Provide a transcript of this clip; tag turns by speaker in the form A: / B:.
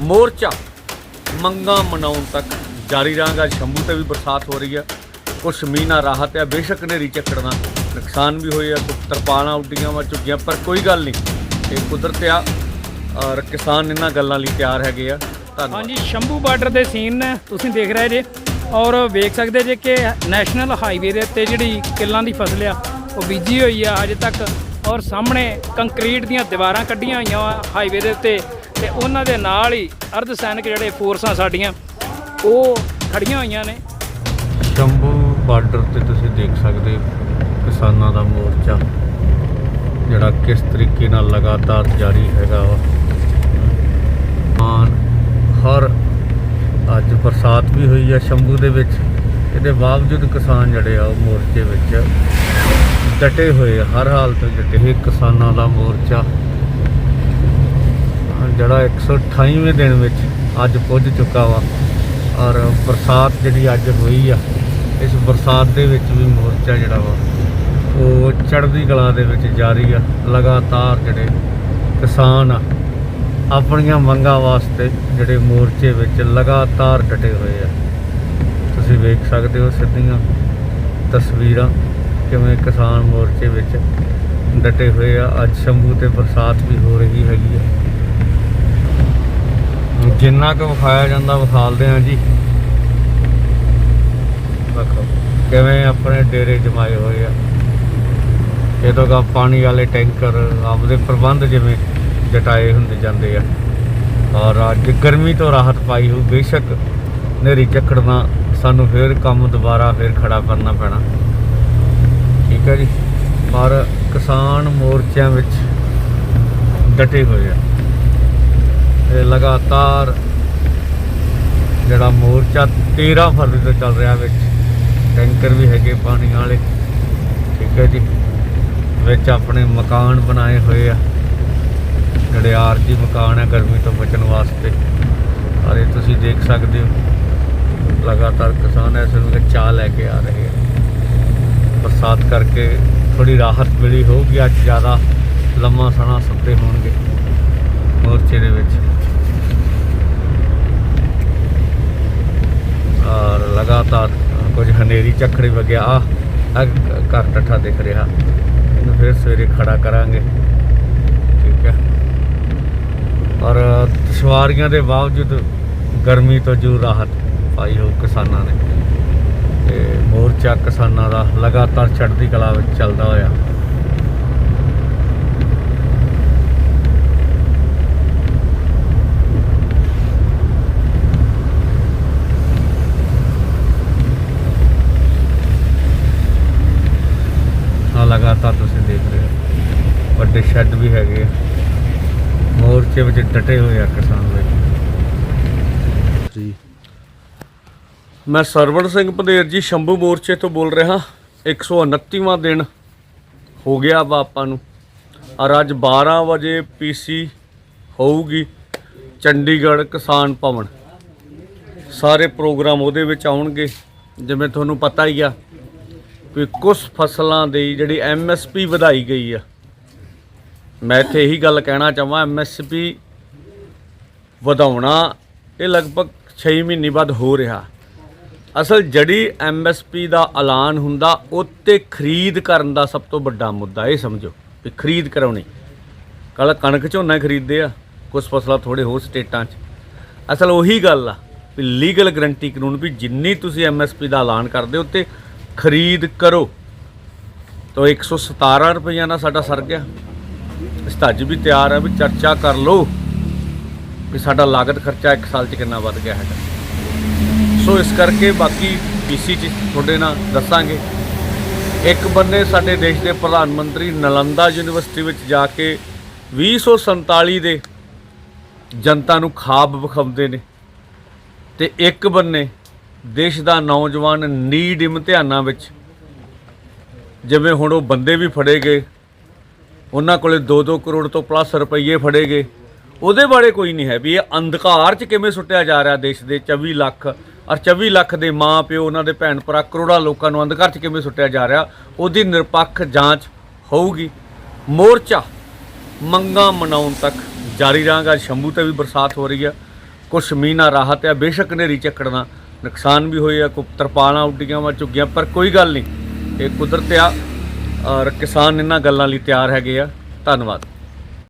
A: ਮੋਰਚਾ ਮੰਗਾ ਮਨਾਉਣ ਤੱਕ ਜਾਰੀ ਰਹਾਂਗਾ। ਸ਼ੰਭੂ ਤੇ ਵੀ ਬਰਸਾਤ ਹੋ ਰਹੀ ਹੈ। ਕੁਛ ਮੀਂਹ ਰਾਹਤ ਹੈ। ਬੇਸ਼ੱਕ ਨੇਰੀ ਝੱਖੜਨਾ ਨੁਕਸਾਨ ਵੀ ਹੋਏ ਆ। ਕੁਝ ਤਰਪਾਲਾਂ ਉੱਡੀਆਂ ਵਾ, ਝੁੱਗੀਆਂ, ਪਰ ਕੋਈ ਗੱਲ ਨਹੀਂ। ਇਹ ਕੁਦਰਤ ਆ। ਔਰ ਕਿਸਾਨ ਇਹਨਾਂ ਗੱਲਾਂ ਲਈ ਤਿਆਰ ਹੈਗੇ ਆ। ਧੰਨਵਾਦ।
B: ਹਾਂਜੀ, ਸ਼ੰਭੂ ਬਾਰਡਰ ਦੇ ਸੀਨ ਨੇ। ਤੁਸੀਂ ਦੇਖ ਰਹੇ ਜੇ ਔਰ ਵੇਖ ਸਕਦੇ ਜੇ ਕਿ ਨੈਸ਼ਨਲ ਹਾਈਵੇ ਦੇ ਉੱਤੇ ਜਿਹੜੀ ਕਿੱਲਾਂ ਦੀ ਫਸਲ ਆ, ਉਹ ਬੀਜੀ ਹੋਈ ਆ ਅਜੇ ਤੱਕ। ਔਰ ਸਾਹਮਣੇ ਕੰਕਰੀਟ ਦੀਆਂ ਦੀਵਾਰਾਂ ਕੱਢੀਆਂ ਹੋਈਆਂ ਵਾ ਹਾਈਵੇ ਦੇ ਉੱਤੇ। ਤੇ ਉਹਨਾਂ ਦੇ ਨਾਲ ਹੀ ਅਰਧ ਸੈਨਿਕ ਜਿਹੜੇ ਫੋਰਸਾਂ ਸਾਡੀਆਂ, ਉਹ ਖੜੀਆਂ ਹੋਈਆਂ ਨੇ।
A: ਸ਼ੰਭੂ ਬਾਰਡਰ ਤੇ ਤੁਸੀਂ ਦੇਖ ਸਕਦੇ ਕਿਸਾਨਾਂ ਦਾ ਮੋਰਚਾ, ਜਿਹੜਾ ਕਿਸ ਤਰੀਕੇ ਨਾਲ ਲਗਾਤਾਰ ਜਾਰੀ ਹੈਗਾ ਵਾ। ਮਾਨ ਹਰ ਅੱਜ ਬਰਸਾਤ ਵੀ ਹੋਈ ਆ ਸ਼ੰਭੂ ਦੇ ਵਿੱਚ। ਇਹਦੇ ਬਾਵਜੂਦ ਕਿਸਾਨ ਜਿਹੜੇ ਆ, ਉਹ ਮੋਰਚੇ ਵਿੱਚ ਡਟੇ ਹੋਏ ਹਰ ਹਾਲਤ ਵਿੱਚ ਡਟੇ ਹੋਏ ਕਿਸਾਨਾਂ ਦਾ ਮੋਰਚਾ ਜਿਹੜਾ 128ਵੇਂ ਦਿਨ ਵਿੱਚ ਅੱਜ ਪੁੱਜ ਚੁੱਕਾ ਵਾ ਔਰ ਬਰਸਾਤ ਜਿਹੜੀ ਅੱਜ ਹੋਈ ਆ, ਇਸ ਬਰਸਾਤ ਦੇ ਵਿੱਚ ਵੀ ਮੋਰਚਾ ਜਿਹੜਾ ਵਾ, ਉਹ ਚੜ੍ਹਦੀ ਕਲਾ ਦੇ ਵਿੱਚ ਜਾਰੀ ਆ, ਲਗਾਤਾਰ ਜਿਹੜੇ ਕਿਸਾਨ ਆ, ਆਪਣੀਆਂ ਮੰਗਾਂ ਵਾਸਤੇ ਜਿਹੜੇ ਮੋਰਚੇ ਵਿੱਚ ਲਗਾਤਾਰ ਡਟੇ ਹੋਏ ਆ। ਤੁਸੀਂ ਵੇਖ ਸਕਦੇ ਹੋ ਸਿੱਧੀਆਂ ਤਸਵੀਰਾਂ ਕਿਵੇਂ ਕਿਸਾਨ ਮੋਰਚੇ ਵਿੱਚ ਡਟੇ ਹੋਏ ਆ। ਅੱਜ ਸ਼ੰਭੂ ਤੇ ਬਰਸਾਤ ਵੀ ਹੋ ਰਹੀ ਹੈਗੀ ਆ। ਜਿੰਨਾ ਕੁ ਵਿਖਾਇਆ ਜਾਂਦਾ ਵਿਖਾਲਦੇ ਆ ਜੀ। ਦੇਖੋ ਕਿਵੇਂ ਆਪਣੇ ਡੇਰੇ ਜਮਾਏ ਹੋਏ ਆ। ਜਦੋਂ ਤੋਂ ਪਾਣੀ ਵਾਲੇ ਟੈਂਕਰ ਆਪਦੇ ਪ੍ਰਬੰਧ ਜਿਵੇਂ ਜਟਾਏ ਹੁੰਦੇ ਜਾਂਦੇ ਆ। ਔਰ ਅੱਜ ਗਰਮੀ ਤੋਂ ਰਾਹਤ ਪਾਈ ਹੋ ਬੇਸ਼ੱਕ ਨੇਰੀ ਝੱਖੜਨਾ ਸਾਨੂੰ ਫੇਰ ਕੰਮ ਦੁਬਾਰਾ ਫੇਰ ਖੜਾ ਕਰਨਾ ਪੈਣਾ। ਠੀਕ ਹੈ ਜੀ। ਪਰ ਕਿਸਾਨ ਮੋਰਚਿਆਂ ਵਿੱਚ ਡਟੇ ਹੋਏ ਆ। ਇਹ ਲਗਾਤਾਰ ਜਿਹੜਾ ਮੋਰਚਾ 13 ਫਰਵਰੀ ਤੋਂ ਚੱਲ ਰਿਹਾ ਵਿੱਚ, ਟੈਂਕਰ ਵੀ ਹੈਗੇ ਪਾਣੀ ਵਾਲੇ। ਠੀਕ ਹੈ ਜੀ। ਵਿੱਚ ਆਪਣੇ ਮਕਾਨ ਬਣਾਏ ਹੋਏ ਆ। ਜਿਹੜੇ ਆਰਜੀ ਮਕਾਨ ਹੈ ਗਰਮੀ ਤੋਂ ਬਚਣ ਵਾਸਤੇ। ਔਰ ਇਹ ਤੁਸੀਂ ਦੇਖ ਸਕਦੇ ਹੋ, ਲਗਾਤਾਰ ਕਿਸਾਨ ਇਸ ਵੇਲੇ ਚਾਹ ਲੈ ਕੇ ਆ ਰਹੇ ਆ। ਬਰਸਾਤ ਕਰਕੇ ਥੋੜੀ ਰਾਹਤ ਮਿਲੀ ਹੋਊਗੀ, ਅੱਜ ਜ਼ਿਆਦਾ ਲੰਮਾ ਸਣਾ ਸੁੱਤੇ ਹੋਣਗੇ ਮੋਰਚੇ ਦੇ ਵਿੱਚ। ਔਰ ਲਗਾਤਾਰ ਕੁਝ ਹਨੇਰੀ ਝੱਖੜੀ ਵਗਿਆ। ਆ ਘਰ ਟੱਠਾ ਦਿਖ ਰਿਹਾ। ਇਹਨੂੰ ਫਿਰ ਸਵੇਰੇ ਖੜਾ ਕਰਾਂਗੇ। ਠੀਕ ਹੈ। ਔਰ ਦੁਸ਼ਵਾਰੀਆਂ ਦੇ ਬਾਵਜੂਦ ਗਰਮੀ ਤੋਂ ਜੂ ਰਾਹਤ ਪਾਈ ਹੋ ਕਿਸਾਨਾਂ ਨੇ। ਤੇ ਮੋਰਚਾ ਕਿਸਾਨਾਂ ਦਾ ਲਗਾਤਾਰ ਚੜ੍ਹਦੀ ਕਲਾ ਵਿੱਚ ਚੱਲਦਾ ਹੋਇਆ ਆ ਲਗਾਤਾਰ ਤੁਸੀਂ ਦੇਖ ਰਹੇ ਹੋ ਵੱਡੇ ਸ਼ੈੱਡ ਵੀ ਹੈਗੇ ਆ। ਮੋਰਚੇ ਵਿੱਚ ਡਟੇ ਹੋਏ ਆ ਕਿਸਾਨ ਲੋਕ ਜੀ। ਮੈਂ ਸਰਵਣ ਸਿੰਘ ਪੰਧੇਰ ਜੀ, ਸ਼ੰਭੂ ਮੋਰਚੇ ਤੋਂ ਬੋਲ ਰਿਹਾ। 129ਵਾਂ ਦਿਨ ਹੋ ਗਿਆ ਵਾ ਆਪਾਂ ਨੂੰ। ਔਰ ਅੱਜ 12 ਵਜੇ ਪੀਸੀ ਹੋਊਗੀ ਚੰਡੀਗੜ੍ਹ ਕਿਸਾਨ ਭਵਨ। ਸਾਰੇ ਪ੍ਰੋਗਰਾਮ ਉਹਦੇ ਵਿੱਚ ਆਉਣਗੇ। ਜਿਵੇਂ ਤੁਹਾਨੂੰ ਪਤਾ ਹੀ ਆ ਵੀ ਕੁਝ ਫਸਲਾਂ ਦੀ ਜਿਹੜੀ ਐਮਐਸਪੀ ਵਧਾਈ ਗਈ ਆ ਮੈਂ ਇੱਥੇ ਇਹੀ ਗੱਲ ਕਹਿਣਾ ਚਾਹਾਂ ਐਮਐਸਪੀ ਵਧਾਉਣਾ, ਇਹ ਲਗਭਗ 6 ਮਹੀਨੇ ਬਾਅਦ ਹੋ ਰਿਹਾ। ਅਸਲ ਜਿਹੜੀ ਐਮਐਸਪੀ ਦਾ ਐਲਾਨ ਹੁੰਦਾ, ਉੱਤੇ ਖਰੀਦ ਕਰਨ ਦਾ ਸਭ ਤੋਂ ਵੱਡਾ ਮੁੱਦਾ, ਇਹ ਸਮਝੋ ਵੀ ਖਰੀਦ ਕਰਾਉਣੀ। ਕੱਲ ਕਣਕ ਝੋਨਾ ਹੀ ਖਰੀਦਦੇ ਆ ਕੁਝ ਫਸਲਾਂ ਥੋੜੇ ਹੋਰ ਸਟੇਟਾਂ 'ਚ। ਅਸਲ ਉਹੀ ਗੱਲ ਆ ਵੀ ਲੀਗਲ ਗਰੰਟੀ ਕਾਨੂੰਨ ਵੀ ਜਿੰਨੀ ਤੁਸੀਂ ਐਮਐਸਪੀ ਦਾ ਐਲਾਨ ਕਰਦੇ ਹੋ ਤੇ ਖਰੀਦ ਕਰੋ। ਤਾਂ 117 ਰੁਪਈਆ ਨਾਲ ਸਾਡਾ ਸਰ ਗਿਆ। ਇਸ ਤਾਂ ਅੱਜ ਵੀ ਤਿਆਰ ਆ ਵੀ ਚਰਚਾ ਕਰ ਲਓ ਵੀ ਸਾਡਾ ਲਾਗਤ ਖਰਚਾ ਇੱਕ ਸਾਲ 'ਚ ਕਿੰਨਾ ਵੱਧ ਗਿਆ ਹੈਗਾ। ਸੋ ਇਸ ਕਰਕੇ ਬਾਕੀ ਪੀਸੀ 'ਚ ਤੁਹਾਡੇ ਨਾਲ ਦੱਸਾਂਗੇ। ਇੱਕ ਬੰਨੇ ਸਾਡੇ ਦੇਸ਼ ਦੇ ਪ੍ਰਧਾਨ ਮੰਤਰੀ ਨਲੰਦਾ ਯੂਨੀਵਰਸਿਟੀ ਵਿੱਚ ਜਾ ਕੇ 2047 ਦੇ ਜਨਤਾ ਨੂੰ ਖਾਬ ਵਿਖਾਉਂਦੇ ਨੇ ਤੇ ਇੱਕ ਬੰਨੇ ਦੇਸ਼ ਦਾ ਨੌਜਵਾਨ ਨੀਡ ਇਮਤਿਹਾਨਾਂ ਵਿੱਚ ਜਿਵੇਂ ਹੁਣ ਉਹ ਬੰਦੇ ਵੀ ਫੜੇ ਗਏ ਉਹਨਾਂ ਕੋਲੇ 2-2 ਕਰੋੜ ਤੋਂ ਪਲੱਸ ਰੁਪਈਏ ਫੜੇ ਗਏ। ਉਹਦੇ ਬਾਰੇ ਕੋਈ ਨਹੀਂ ਹੈ ਵੀ ਇਹ ਅੰਧਕਾਰ 'ਚ ਕਿਵੇਂ ਸੁੱਟਿਆ ਜਾ ਰਿਹਾ ਦੇਸ਼ ਦੇ 24 ਲੱਖ ਔਰ 24 ਲੱਖ ਦੇ ਮਾਂ ਪਿਓ ਉਹਨਾਂ ਦੇ ਭੈਣ ਭਰਾ ਕਰੋੜਾਂ ਲੋਕਾਂ ਨੂੰ ਅੰਧਕਾਰ 'ਚ ਕਿਵੇਂ ਸੁੱਟਿਆ ਜਾ ਰਿਹਾ, ਉਹਦੀ ਨਿਰਪੱਖ ਜਾਂਚ ਹੋਊਗੀ। ਮੋਰਚਾ ਮੰਗਾ ਮਨਾਉਣ ਤੱਕ ਜਾਰੀ ਰਹਾਂਗਾ। ਸ਼ੰਭੂ ਤੇ ਵੀ ਬਰਸਾਤ ਹੋ ਰਹੀ ਆ ਕੁਛ ਮੀਂਹ ਰਾਹਤ ਆ ਬੇਸ਼ੱਕ ਨੇਰੀ ਝੱਖੜ ਨੁਕਸਾਨ ਵੀ ਹੋਏ ਆ ਕੋ ਤਰਪਾਲਾਂ ਉੱਡੀਆਂ ਵਾ ਝੁੱਗੀਆਂ, ਪਰ ਕੋਈ ਗੱਲ ਨਹੀਂ। ਇਹ ਕੁਦਰਤ ਆ। ਔਰ ਕਿਸਾਨ ਇਹਨਾਂ ਗੱਲਾਂ ਲਈ ਤਿਆਰ ਹੈਗੇ ਆ। ਧੰਨਵਾਦ।